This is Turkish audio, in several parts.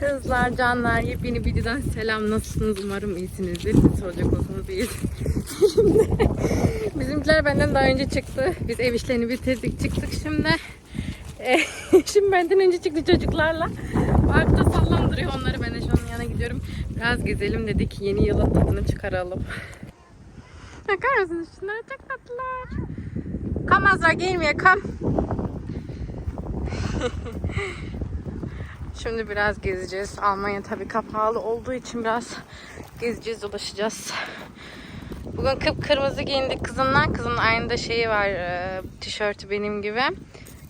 Kızlar, canlar, yepyeni videodan selam. Nasılsınız? Umarım iyisinizdir. Siz soracak olsanız iyiyiz. Bizimkiler benden daha önce çıktı. Biz ev işlerini bitirdik, çıktık şimdi. E, şimdi benden önce çıktı çocuklarla. Parkta sallandırıyor onları. Ben de şu an yana gidiyorum. Biraz gezelim dedik. Yeni yılın tadını çıkaralım. Bakar mısınız? Şunlara çok tatlılar. Come Azra, come. Şimdi biraz gezeceğiz. Almanya tabii kapalı olduğu için biraz gezeceğiz, dolaşacağız. Bugün kıpkırmızı giyindik kızımla. Kızımın aynı da şeyi var, e, tişörtü benim gibi.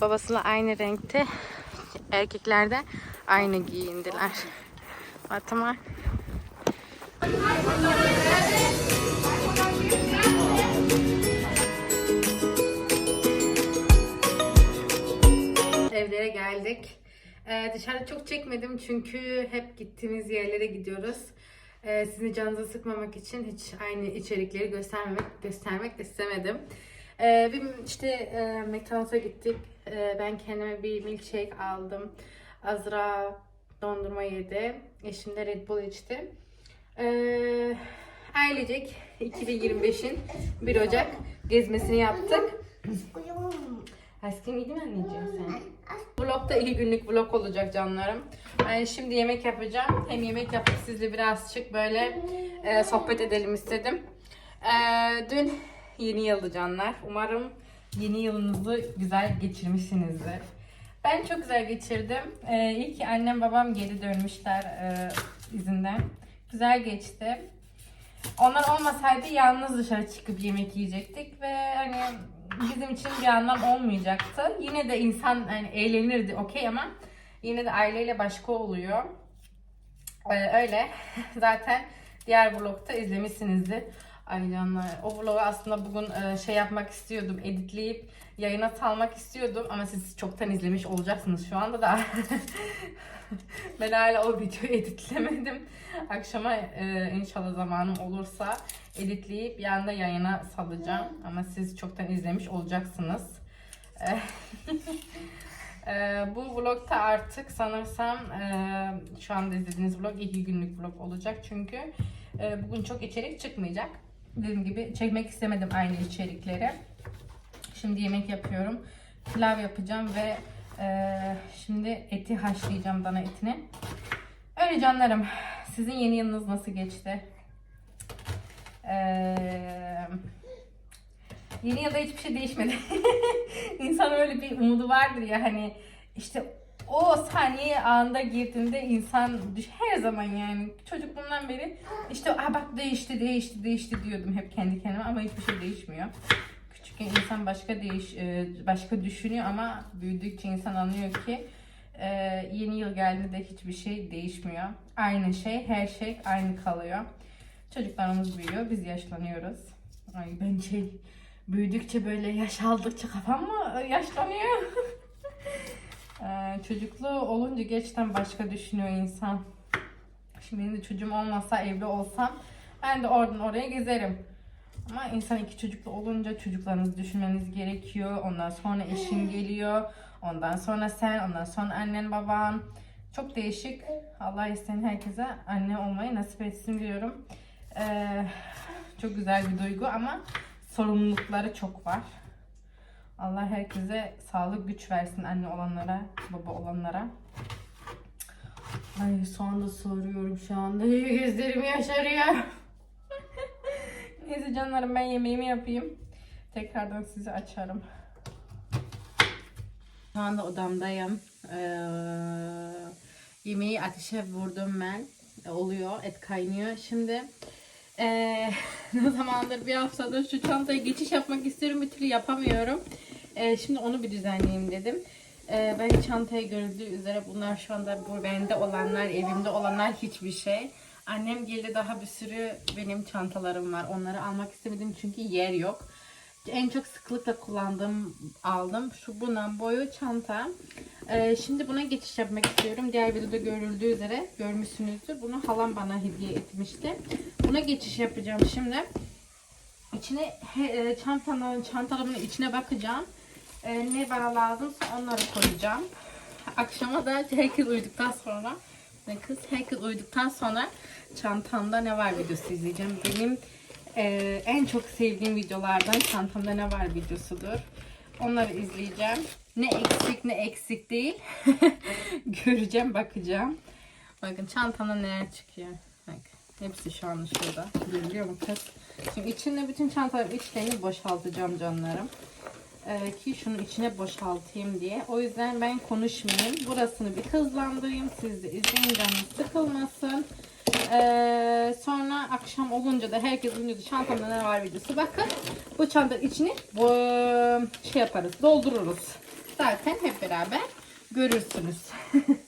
Babasıyla aynı renkte. Erkekler de aynı giyindiler. Fatıma. Evlere geldik. Ee, dışarıda çok çekmedim çünkü hep gittiğimiz yerlere gidiyoruz. Ee, sizin canınızı sıkmamak için hiç aynı içerikleri göstermemek göstermek istemedim. Ee, bir işte e, McDonald's'a gittik. Ee, ben kendime bir milkshake aldım. Azra dondurma yedi. Eşim de Red Bull içti. Ee, ailecek 2025'in 1 Ocak gezmesini yaptık. Aşkım iyi mi anneciğim sen? Vlog da iyi günlük vlog olacak canlarım. Ben şimdi yemek yapacağım. Hem yemek yapıp sizle birazcık böyle e, sohbet edelim istedim. E, dün yeni yıldı canlar. Umarım yeni yılınızı güzel geçirmişsinizdir. Ben çok güzel geçirdim. E, iyi ki annem babam geri dönmüşler e, izinden. Güzel geçti. Onlar olmasaydı yalnız dışarı çıkıp yemek yiyecektik ve hani bizim için bir anlam olmayacaktı. Yine de insan hani eğlenirdi okey ama yine de aileyle başka oluyor. Ee, öyle. Zaten diğer vlogda izlemişsinizdir. Ay canlar o vlogu aslında bugün e, şey yapmak istiyordum. Editleyip yayına salmak istiyordum ama siz çoktan izlemiş olacaksınız şu anda da. ben hala o videoyu editlemedim. Akşama e, inşallah zamanım olursa editleyip yanda yayına salacağım. Ama siz çoktan izlemiş olacaksınız. E, bu vlogta artık sanırsam e, şu anda izlediğiniz vlog iki günlük vlog olacak. Çünkü bugün çok içerik çıkmayacak. Dediğim gibi çekmek istemedim aynı içerikleri. Şimdi yemek yapıyorum. Pilav yapacağım ve e, şimdi eti haşlayacağım dana etini. Öyle canlarım. Sizin yeni yılınız nasıl geçti? Ee, yeni yılda hiçbir şey değişmedi. İnsan öyle bir umudu vardır ya hani işte o saniye anında girdiğinde insan her zaman yani çocukluğumdan beri işte ah bak değişti değişti değişti diyordum hep kendi kendime ama hiçbir şey değişmiyor. Küçükken insan başka değiş e, başka düşünüyor ama büyüdükçe insan anlıyor ki e, yeni yıl geldiğinde hiçbir şey değişmiyor. Aynı şey her şey aynı kalıyor. Çocuklarımız büyüyor biz yaşlanıyoruz. Ay ben şey büyüdükçe böyle yaş aldıkça kafam mı yaşlanıyor? Ee, çocuklu olunca gerçekten başka düşünüyor insan. Şimdi benim de çocuğum olmasa evli olsam ben de oradan oraya gezerim. Ama insan iki çocuklu olunca çocuklarınızı düşünmeniz gerekiyor. Ondan sonra eşin geliyor. Ondan sonra sen, ondan sonra annen baban. Çok değişik. Allah isteyen herkese anne olmayı nasip etsin diyorum. Ee, çok güzel bir duygu ama sorumlulukları çok var. Allah herkese sağlık güç versin anne olanlara, baba olanlara. Ay soğan da soruyorum şu anda. Gözlerim yaşarıyor. Neyse canlarım ben yemeğimi yapayım. Tekrardan sizi açarım. Şu anda odamdayım. Ee, yemeği ateşe vurdum ben. E, oluyor. Et kaynıyor. Şimdi ee, ne zamandır bir haftadır şu çantaya geçiş yapmak istiyorum. Bir türlü yapamıyorum. Ee, şimdi onu bir düzenleyeyim dedim. Ee, ben çantaya görüldüğü üzere bunlar şu anda bu bende olanlar, evimde olanlar hiçbir şey. Annem geldi daha bir sürü benim çantalarım var. Onları almak istemedim çünkü yer yok. En çok sıklıkla kullandığım aldım. Şu bunun boyu çanta. Ee, şimdi buna geçiş yapmak istiyorum. Diğer videoda görüldüğü üzere görmüşsünüzdür. Bunu halam bana hediye etmişti. Buna geçiş yapacağım şimdi. İçine he, e, çantanın çantalarımın içine bakacağım. E, ne bana lazımsa onları koyacağım. Akşama da herkes uyuduktan sonra kız herkes uyuduktan sonra çantamda ne var videosu izleyeceğim. Benim e, en çok sevdiğim videolardan çantamda ne var videosudur. Onları izleyeceğim. Ne eksik ne eksik değil. Göreceğim bakacağım. Bakın çantamda neler çıkıyor. Bak hepsi şu an şurada. Görüyor musun kız? Şimdi içinde bütün çantaların içlerini boşaltacağım canlarım. Ee, ki şunun içine boşaltayım diye. O yüzden ben konuşmayayım. Burasını bir hızlandırayım. Siz de izleyin sıkılmasın. Ee, sonra akşam olunca da herkes da çantamda ne var videosu. Bakın bu çantanın içini bu, şey yaparız doldururuz. Zaten hep beraber görürsünüz.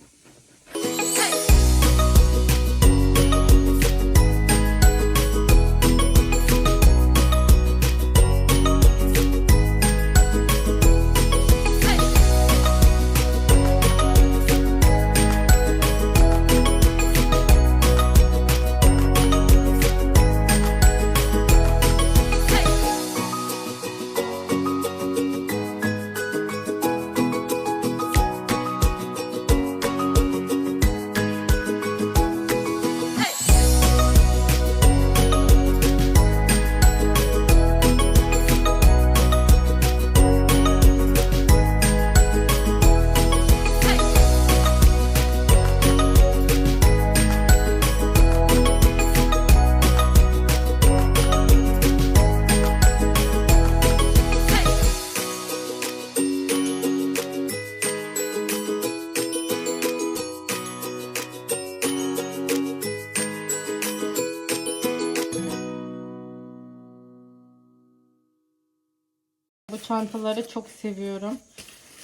çantaları çok seviyorum.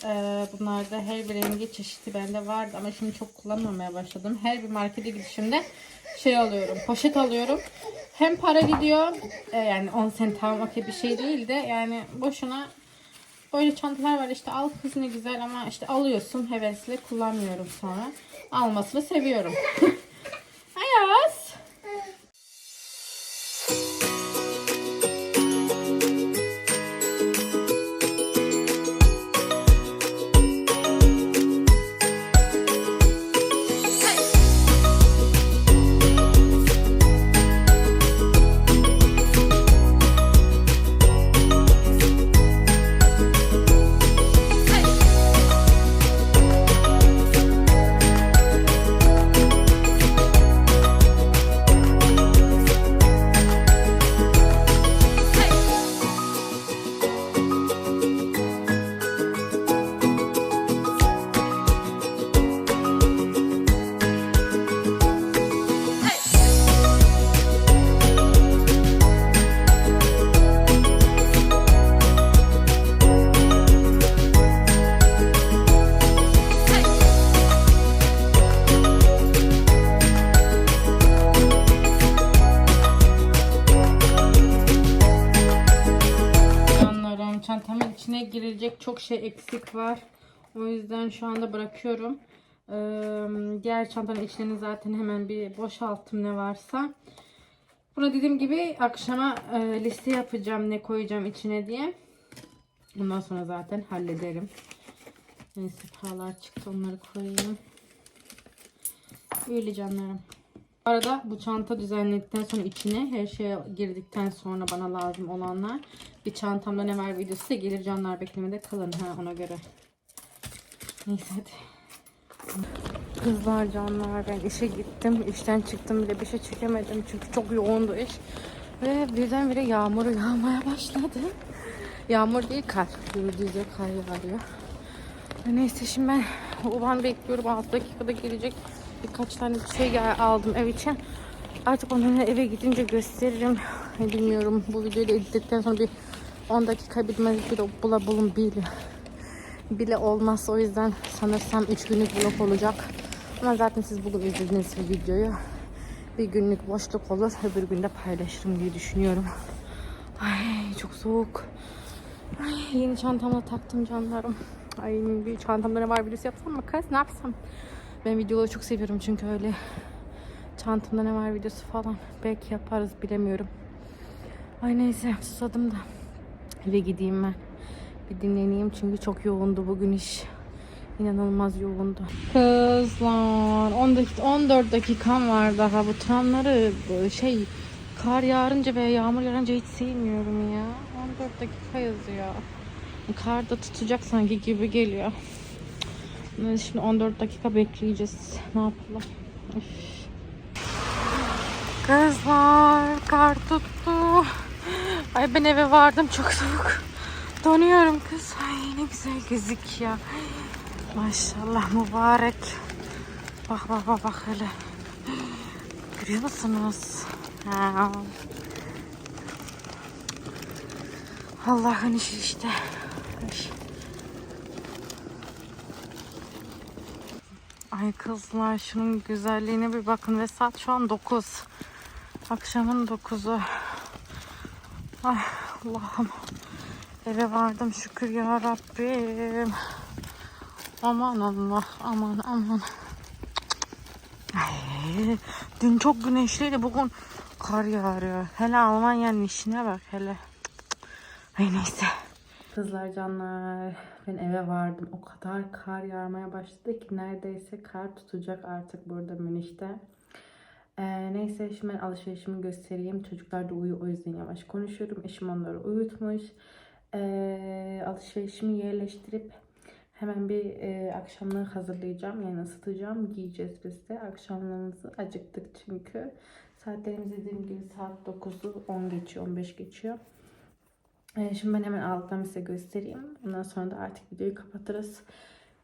Ee, bunlarda her bir rengi çeşitli bende vardı ama şimdi çok kullanmamaya başladım. Her bir markete gidişimde şey alıyorum, poşet alıyorum. Hem para gidiyor, e, yani 10 sent tamam okey bir şey değil de yani boşuna böyle çantalar var işte al kız ne güzel ama işte alıyorsun hevesle kullanmıyorum sonra. Almasını seviyorum. şey eksik var. O yüzden şu anda bırakıyorum. Ee, diğer çantanın içlerini zaten hemen bir boşalttım ne varsa. Buna dediğim gibi akşama e, liste yapacağım ne koyacağım içine diye. Bundan sonra zaten hallederim. Neyse paralar çıktı onları koyayım. Böyle canlarım. Arada bu çanta düzenledikten sonra içine her şeye girdikten sonra bana lazım olanlar bir çantamda ne var videosu da gelir canlar beklemede kalın ha ona göre. Neyse hadi. Kızlar canlar ben işe gittim. İşten çıktım bile bir şey çekemedim çünkü çok yoğundu iş. Ve birdenbire yağmur yağmaya başladı. Yağmur değil kar. Gördüğünüz kar yağıyor. Neyse şimdi ben ulan bekliyorum 6 dakikada gelecek birkaç tane bir şey aldım ev için. Artık onları eve gidince gösteririm. Bilmiyorum bu videoyu da editledikten sonra bir 10 dakika bitmez bir de bula bulun bile. Bile olmaz o yüzden sanırsam 3 günlük vlog olacak. Ama zaten siz bugün izlediğiniz bir videoyu bir günlük boşluk olur. Öbür günde paylaşırım diye düşünüyorum. Ay çok soğuk. Ay, yeni çantamla taktım canlarım. Ay bir çantamda ne var videosu yapsam mı kız ne yapsam? Ben videoları çok seviyorum çünkü öyle çantamda ne var videosu falan. Belki yaparız bilemiyorum. Ay neyse susadım da eve gideyim ben. Bir dinleneyim çünkü çok yoğundu bugün iş. İnanılmaz yoğundu. Kızlar 10 dakika, 14 dakikam var daha. Bu tramları şey kar yağınca veya yağmur yağınca hiç sevmiyorum ya. 14 dakika yazıyor. Karda tutacak sanki gibi geliyor. Şimdi 14 dakika bekleyeceğiz. Ne yapalım? Üf. Kızlar kar tuttu. Ay ben eve vardım çok soğuk. Donuyorum kız. Ay ne güzel gözüküyor. Maşallah mübarek. Bak bak bak bak hele. Görüyor musunuz? Allah'ın işi işte. Ay. Ay kızlar şunun güzelliğine bir bakın ve saat şu an 9. Akşamın 9'u. Ay Allah'ım. Eve vardım şükür ya Rabbim. Aman Allah aman aman. Ay, dün çok güneşliydi bugün kar yağıyor. Hele Almanya'nın işine bak hele. Ay neyse. Kızlar canlar ben eve vardım. O kadar kar yağmaya başladı ki neredeyse kar tutacak artık burada Münih'te. Ee, neyse şimdi ben alışverişimi göstereyim. Çocuklar da uyuyor o yüzden yavaş konuşuyorum. Eşim onları uyutmuş. Ee, alışverişimi yerleştirip hemen bir e, akşamları hazırlayacağım. Yani ısıtacağım. Giyeceğiz biz de akşamlarımızı. Acıktık çünkü. Saatlerimiz dediğim gibi saat 9'u 10 geçiyor, 15 geçiyor. Ee, şimdi ben hemen aldıklarımı size göstereyim. Ondan sonra da artık videoyu kapatırız.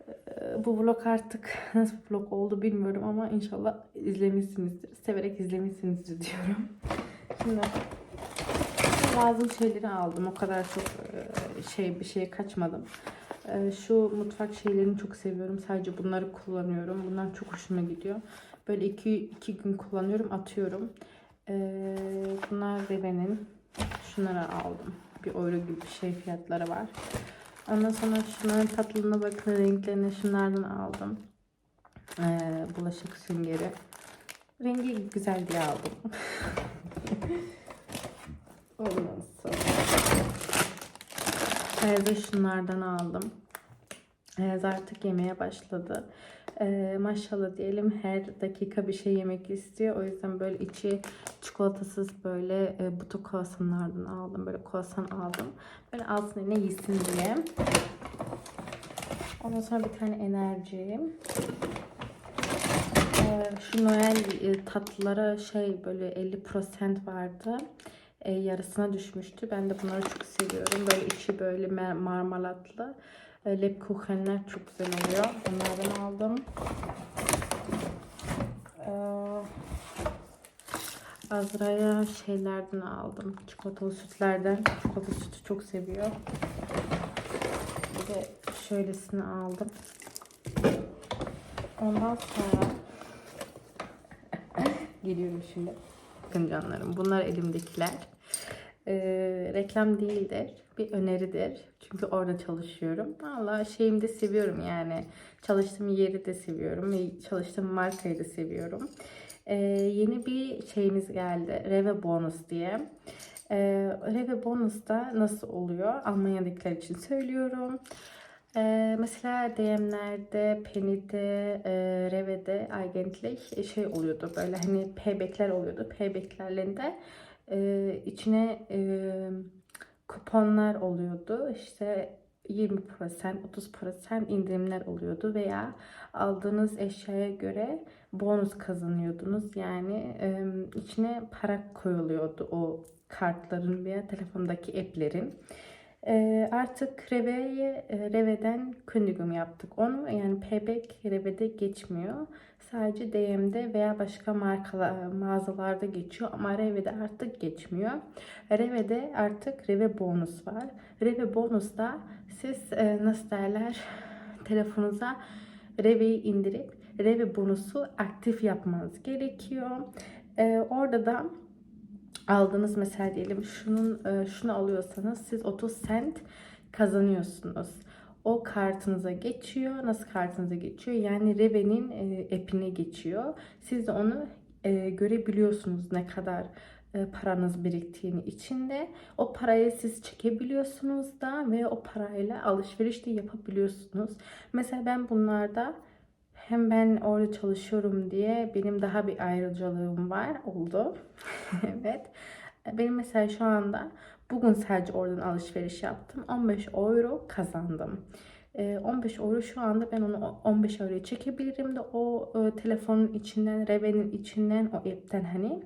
Ee, Bu vlog artık nasıl bir vlog oldu bilmiyorum ama inşallah izlemişsinizdir. Severek izlemişsinizdir diyorum. Şimdi lazım şeyleri aldım. O kadar çok e, şey bir şeye kaçmadım. E, Şu mutfak şeylerini çok seviyorum. Sadece bunları kullanıyorum. Bunlar çok hoşuma gidiyor. Böyle iki, iki gün kullanıyorum, atıyorum. Bunlar Reve'nin. Şunları aldım. Bir euro gibi bir şey fiyatları var. Ondan sonra şunların tatlılığına bakın. Renklerine şunlardan aldım. E, bulaşık süngeri. Rengi güzel diye aldım. Ondan sonra ee, şunlardan aldım. Ayaz artık yemeye başladı. Ee, maşallah diyelim her dakika bir şey yemek istiyor. O yüzden böyle içi çikolatasız böyle e, buto kruvasanlardan aldım. Böyle kruvasan aldım. Böyle altına ne yesin diye. Ondan sonra bir tane enerji. Ee, şu Noel e, tatlılara şey böyle 50% vardı. E, yarısına düşmüştü. Ben de bunları çok seviyorum. Böyle içi böyle. E, Lebkuchenler çok güzel oluyor. Onlardan aldım. Ee, Azra'ya şeylerden aldım. Çikolatalı sütlerden. Çikolatalı sütü çok seviyor. Bir de şöylesini aldım. Ondan sonra geliyorum şimdi. Bakın canlarım bunlar elimdekiler. Ee, reklam değildir. Bir öneridir. Çünkü orada çalışıyorum. Valla şeyimi de seviyorum yani. Çalıştığım yeri de seviyorum. Ve çalıştığım markayı da seviyorum. Ee, yeni bir şeyimiz geldi. Reve Bonus diye. Ee, Reve Bonus da nasıl oluyor? Almanya'dakiler için söylüyorum. Ee, mesela DM'lerde, Penny'de, e, Reve'de eigentlich şey oluyordu böyle hani paybacks oluyordu. Payback'lerinde e, içine e, kuponlar oluyordu. İşte 20%, 30% indirimler oluyordu veya aldığınız eşyaya göre bonus kazanıyordunuz. Yani e, içine para koyuluyordu o kartların veya telefondaki app'lerin. Ee, artık Reve'ye e, Reve'den kündigum yaptık. Onu yani Payback Reve'de geçmiyor. Sadece DM'de veya başka markalar mağazalarda geçiyor ama Reve'de artık geçmiyor. Reve'de artık Reve bonus var. Reve bonusda siz e, nasıl derler telefonunuza Reve'yi indirip Reve bonusu aktif yapmanız gerekiyor. Ee, orada da aldığınız mesela diyelim şunun e, şunu alıyorsanız siz 30 cent kazanıyorsunuz. O kartınıza geçiyor. Nasıl kartınıza geçiyor? Yani Reve'nin e, app'ine geçiyor. Siz de onu e, görebiliyorsunuz ne kadar e, paranız biriktiğini içinde. O parayı siz çekebiliyorsunuz da ve o parayla alışveriş de yapabiliyorsunuz. Mesela ben bunlarda hem ben orada çalışıyorum diye benim daha bir ayrıcalığım var oldu. evet. Benim mesela şu anda bugün sadece oradan alışveriş yaptım. 15 euro kazandım. Ee, 15 euro şu anda ben onu 15 euroya çekebilirim de o e, telefonun içinden, Reve'nin içinden, o app'ten hani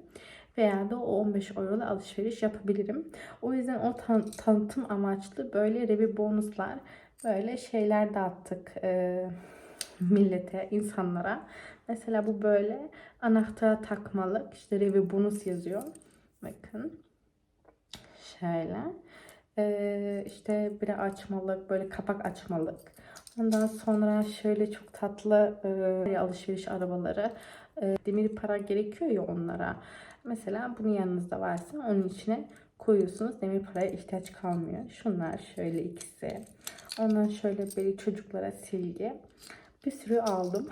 veya da o 15 euro ile alışveriş yapabilirim. O yüzden o tan- tanıtım amaçlı böyle Revi bonuslar, böyle şeyler dağıttık e, millete, insanlara. Mesela bu böyle anahtar takmalık, işte Revi bonus yazıyor. Bakın. Şöyle. Ee, işte bir açmalık, böyle kapak açmalık. Ondan sonra şöyle çok tatlı e, alışveriş arabaları. E, demir para gerekiyor ya onlara. Mesela bunun yanınızda varsa onun içine koyuyorsunuz. Demir paraya ihtiyaç kalmıyor. Şunlar şöyle ikisi. Ondan şöyle böyle çocuklara silgi. Bir sürü aldım.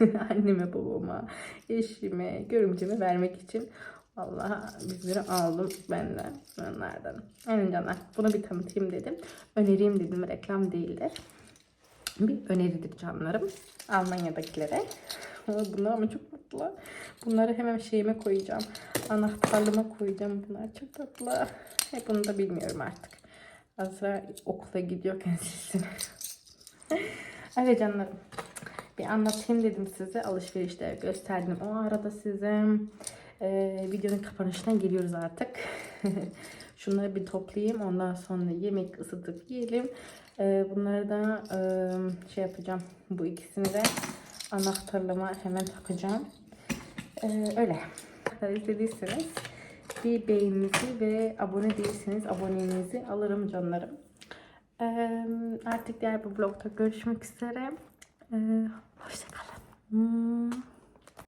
Anneme, babama, eşime, görümceme vermek için. Vallahi bir sürü aldım ben de onlardan. Aynen canlar. Bunu bir tanıtayım dedim. Önereyim dedim. Reklam değildir. Bir öneridir canlarım. Almanya'dakilere. Bunlar ama çok tatlı. Bunları hemen şeyime koyacağım. Anahtarlığıma koyacağım. Bunlar çok tatlı. Hep bunu da bilmiyorum artık. Azra okula gidiyorken silsin. Evet canlarım. Bir anlatayım dedim size. Alışverişleri gösterdim. O arada size e, videonun kapanışına geliyoruz artık. Şunları bir toplayayım. Ondan sonra yemek ısıtıp yiyelim. E, bunları da e, şey yapacağım. Bu ikisini de anahtarlığıma hemen takacağım. E, öyle. İzlediyseniz bir beğeninizi ve abone değilseniz aboneliğinizi alırım canlarım. E, artık diğer bir vlogda görüşmek üzere. E, hoşçakalın. Hmm.